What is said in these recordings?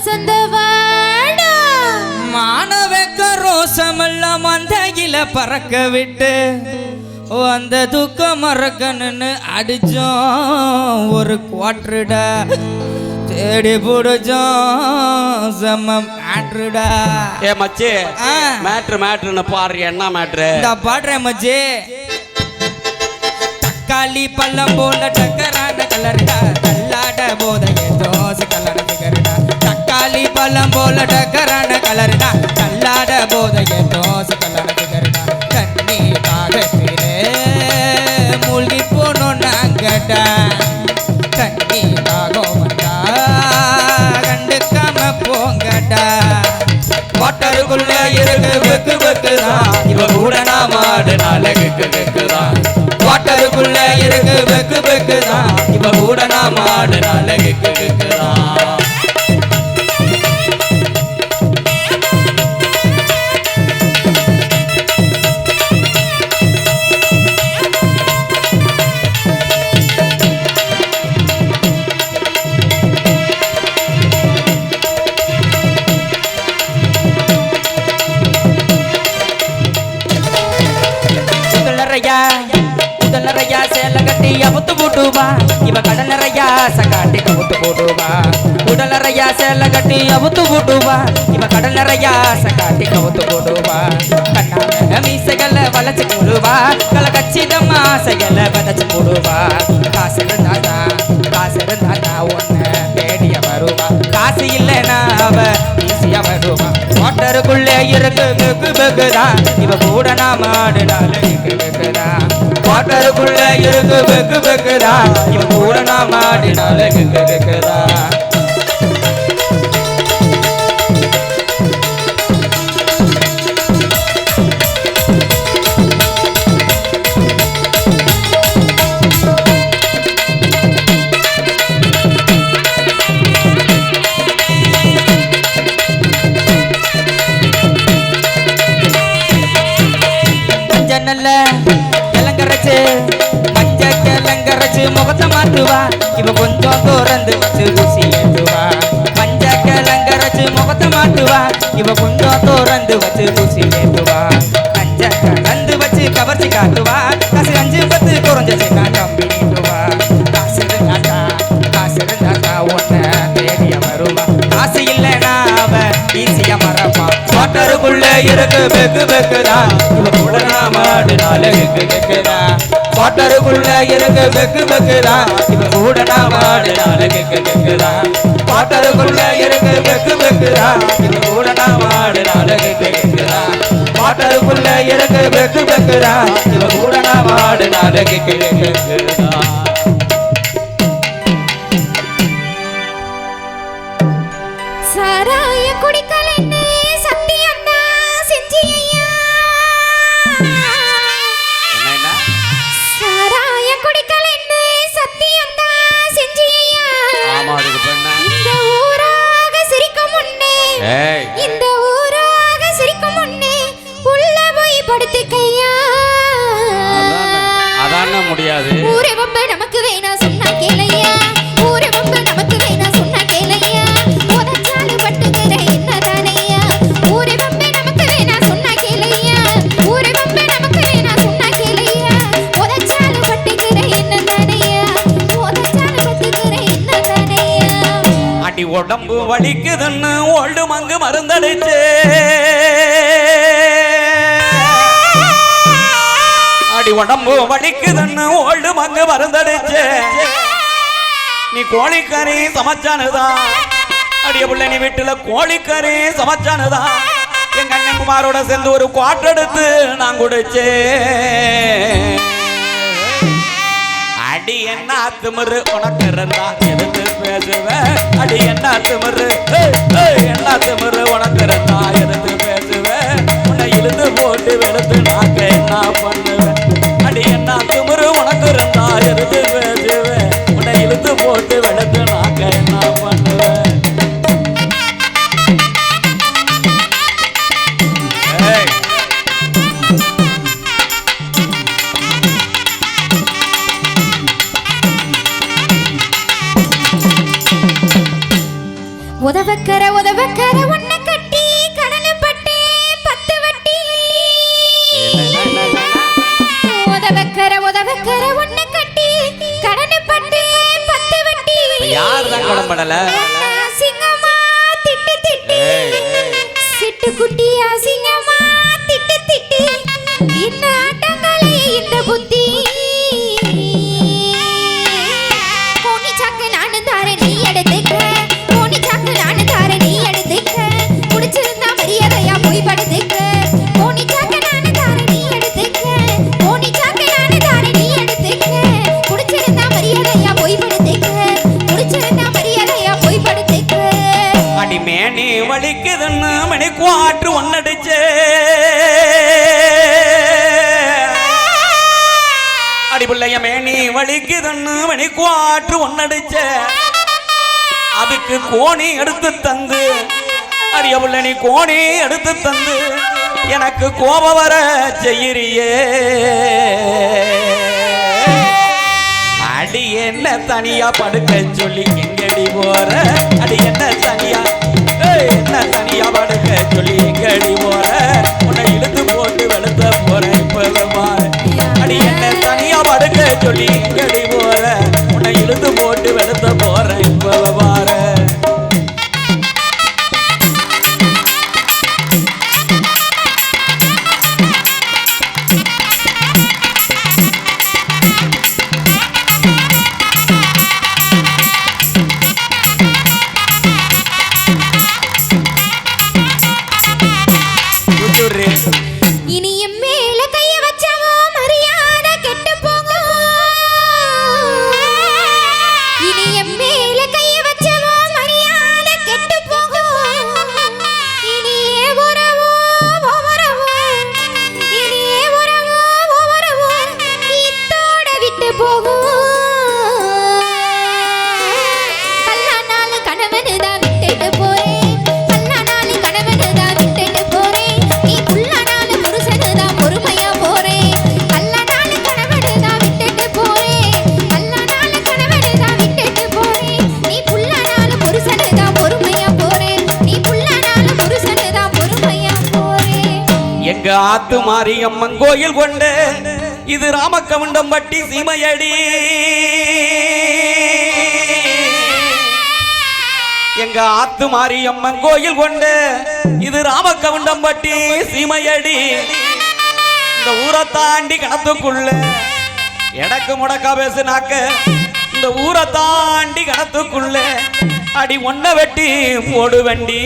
ವಸಂತ ವಾಡ ಮಾನವಕ ರೋಸಮಲ್ಲ ಮಂದಗಿಲ பறக்க விட்டு அந்த துக்கம் மறக்கணும்னு அடிச்சோம். ஒரு குவாட்ருடா. தேடி பிடிச்சோம். செம்ம மேட்ருடா ஏ மச்சி மேட்ரு மேட்ருன்னு பாடுற என்ன மேட்ரு? இந்த பாடுறேன் மச்சி. தக்காளி பள்ளம் போல டக்கரான கலருடா. தள்ளாட போத ஏதோ கலர். சிகருடா பழம் போல டக்கரான கலருடா கல்லாட போதைய தோசை கல்லான சிகருடா தண்ணி தாகத்திலே மூழ்கி போனோம் நாங்கடா தண்ணி தாகம் வந்தா கண்டுக்காம போங்கடா வாட்டருக்குள்ள இருக்கு வெக்கு வெக்குதான் இவ கூட நாம மாடுனால வெக்கு வெக்குதான் வாட்டருக்குள்ள இருக்கு வெக்கு வெக்குதான் இவ கூட நாம மாடுனால வெக்கு சேல கட்டி அவுத்து போட்டுவா இவ கடலறையா சகாட்டி கவுத்து போடுவா. உடலறையா சேல கட்டி அவுத்து போட்டுவா இவ கடலறையா சகாட்டி கவுத்து போடுவா. கண்ணால மீசைகளை வளைச்சு போடுவா. கல கச்சிதமா ஆசைகளை விதைச்சு போடுவா. காசு இருந்தாதா காசு இருந்தாதா ஒன்ன தேடிய வருவா. காசு இல்லைனா அவ ஈஸியா வருவா. மோட்டருக்குள்ளே இருக்கு வெகு வெகுதா. இவ கூட நான் மாடுனால இருக்கு வெகுதா. வாட்டருக்குள்ள இருக்கு வெக்கு வெக்குதா? இவ கூட நான் மாடுனால இருக்கு வெகுதா முகத்தை இவ கொஞ்சம் திறந்து வச்சு ஊசி ஏத்துவா மஞ்ச கிளங்கரைச்சு முகத்தை மாத்துவா இவ கொஞ்சம் திறந்து வச்சு ஊசி ஏத்துவா மஞ்ச கலந்து வச்சு கவர்ச்சி காட்டுவா. காசு அஞ்சு பத்து குறைஞ்சச்சு நான் தம்பி நீட்டுவா. காசு இருந்தாக்கா காசு இருந்தாக்கா ஒன்ன தேடிய வருவா. காசு இல்லைனா அவ ஈஸியா மறப்பா. வாட்டருக்குள்ள இருக்கு வெக்கு வெக்குதா. இவ கூட நான் வெக்கு வெக்குதா. பாட்டருக்குள்ள எனக்கு வெக்கு வெக்குதா? இவன் கூட நான் வாடினால வெக்கு கெக்குதா பாட்டருக்குள்ள எனக்கு வெக்கு வெக்குதா? இவன் கூட நான் வாடினால வெக்கு கெக்குதா பாட்டருக்குள்ள எனக்கு வெக்கு வெக்குதா? இவன் கூட நான் வாடினால வெக்கு கெக்குதா முடியாது ஊரே வம்ப நமக்கு வேணா சொன்னா கேளையா. ஊரே வம்ப நமக்கு வேணா சொன்னா கேளையா. உதச்சாலு பட்டுக்கிற என்ன தானையா ஊரே வம்ப நமக்கு வேணா சொன்னா கேளையா. ஊரே வம்ப நமக்கு வேணா சொன்னா கேளையா. உதச்சாலு பட்டுக்கிற என்ன தானையா உதச்சாலு பட்டுக்கிற என்ன தானையா அடி உடம்பு வலிக்குதுன்னு ஓல்டு மங்கு மருந்தடிச்சு. அடி உடம்பு வடிக்குதுன்னு ஓல்டு மங்கு மருந்தடிச்சு நீ கோழிக்கறி சமைச்சானுதான் அடிய பிள்ளை நீ வீட்டுல கோழிக்கறி சமைச்சானுதான் எங்க அண்ணன் குமாரோட சேர்ந்து ஒரு குவாட் எடுத்து நான் குடிச்சேன் அடி என்ன திமிரு உனக்கு இருந்தா எதிர்த்து பேசுவேன் அடி என்ன திமிரு என்ன திமிரு உனக்கு இருந்தா எதிர்த்து பேசுவேன் உன்னை இழுத்து போட்டு வெளுத்து நாக்க என்ன பண்ண? உதவக்கர உதவக்கர உன்னை கட்டி கடனை பட்டு பத்து வட்டி. உதவக்கர உதவக்கர உன்னை கட்டி கடனை பத்து வட்டி. யார் தான் கடன் படல அடி பிள்ளைய மேனி தண்ணு மணி குவாற்று ஒன்னடிச்சே. அதுக்கு கோணி எடுத்து தந்து. அடிய பிள்ளை நீ கோணி எடுத்து தந்து. எனக்கு கோபம் வர செய்யறியே. அடி என்ன தனியா படுக்க சொல்லி எங்கடி போற? அடி என்ன தனியா படுக்க காத்து ஆத்து மாரியம்மன் கோயில் கொண்டு இது ராமக்கவுண்டம் பட்டி சீமையடி. எங்க ஆத்து மாரியம்மன் கோயில் கொண்டு இது ராமக்கவுண்டம் பட்டி சீமையடி. இந்த ஊரை தாண்டி கணத்துக்குள்ள எடக்கு முடக்கா பேசுனாக்க இந்த ஊரை தாண்டி கணத்துக்குள்ள அடி ஒன்ன வெட்டி போடு வண்டி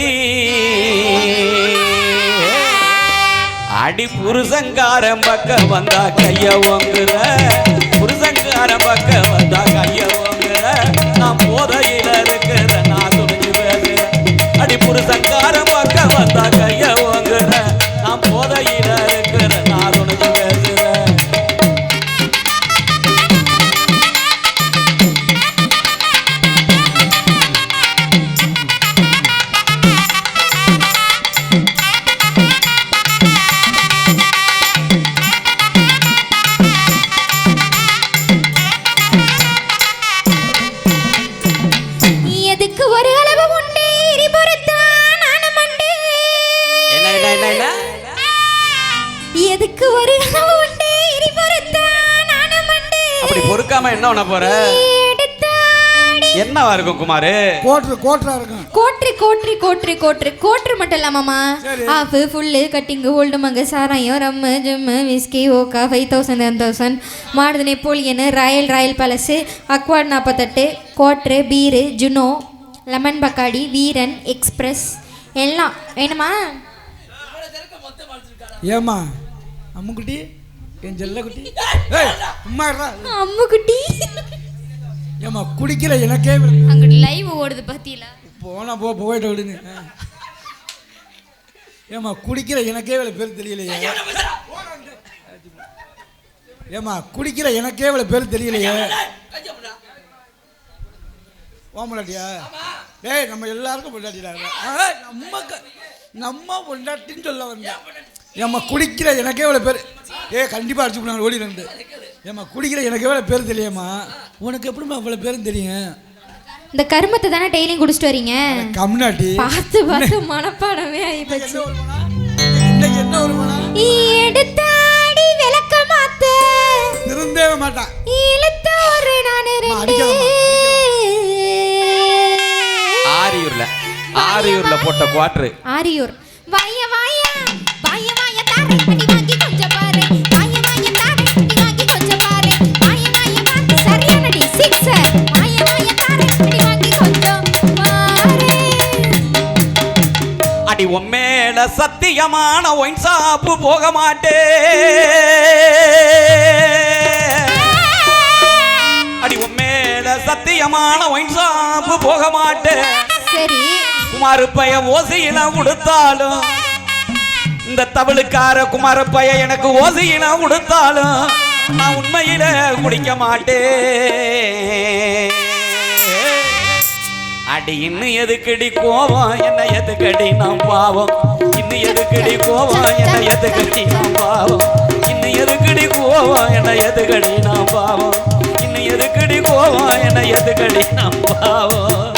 அடி புருஷங்காரன் பக்கம் வந்தா கைய ஒங்குற பொறுக்காம என்ன பண்ண போற? எடுத்தாடி. என்னவா இருக்கும் குமாரு? கோட்ரு கோட்டரா இருக்கும். கோட்ரு கோட்ரு கோட்ரு கோட்ரு கோட்ரு மட்டும் இல்லாமாம்மா சரி. ஆஃபு ஃபுல்லு கட்டிங்கு ஓல்டு மங்க சாராயம் ரம்மு ஜிம்மு விஸ்கி ஓக்கா ஃபைவ் தௌசண்ட் டென் தௌசண்ட் மாடுது நெப்போலியனு ராயல் ராயல் பேலஸு அக்வாட் நாற்பத்தெட்டு கோட்ரு பீரு ஜுனோ லெமன் பக்காடி வீரன் எக்ஸ்பிரஸ் எல்லாம் வேணுமா? ஏமா அம்முக்குட்டி? என் செல்ல குட்டி. ஏய் சும்மா இருடா. அம்முக்குட்டி ஏமா குடிக்கிற எனக்கே அங்கிட்டு லைவ் ஓடுது பார்த்தீங்களா போனா போ போயிட்டு விடுங்க. ஏமா குடிக்கிற எனக்கே இவ்வளவு பேர் தெரியலையே. ஏமா குடிக்கிற எனக்கே இவ்வளவு பேர் தெரியலையே. ஓமலாட்டியா ஏய் நம்ம எல்லாருக்கும் பொண்டாட்டிடா நம்ம நம்ம பொண்டாட்டின்னு சொல்ல வந்தேன். ஏம்மா குடிக்கிற எனக்கே இவ்வளோ பேர் ஏ கண்டிப்பாக அடிச்சு போனாங்க ஓடி ரெண்டு ஏம்மா குடிக்கிற எனக்கு எவ்வளோ பேர் தெரியுமா? உனக்கு எப்படிம்மா இவ்வளோ பேரும் தெரியும்? இந்த கருமத்தை தானே டெய்லியும் குடிச்சிட்டு வரீங்க? கம்னாட்டி. பார்த்து பார்த்து மனப்பாடமே ஆகிப்போச்சு என்ன வருமானா இன்னைக்கு என்ன வருமானா எடுத்தாடி விளக்க மாத்த. திருந்தவே மாட்டான். இழுத்த ஒரு நான் ரெண்டு. ஆரியூர்ல போட்ட குவாட்ரு. ஆரியூர். வாய வாய. வாய வாய தாரை அடி சத்தியமான ஒயின் சாப்பு போக மாட்டே. அடி உம்மேல சத்தியமான ஒயின் சாப்பு போக மாட்டே. சரி. குமாரப்பைய ஓசையில கொடுத்தாலும் இந்த தவளுக்கார குமாரப்பைய எனக்கு ஓசையில கொடுத்தாலும் நான் உண்மையில குடிக்க மாட்டேன் அடி இன்னும் எதுக்கடி கோவம் என்ன எதுக்கடி நாம் பாவம்? இன்னும் எதுக்கடி கோவா? என்ன எதுக்கடி நாம் பாவம்? இன்னும் எதுக்கடி கோவா? என்ன எதுக்கடி நாம் பாவம்? இன்னும் எதுக்கடி கோவா? என்ன எதுக்கடி நாம் பாவம்?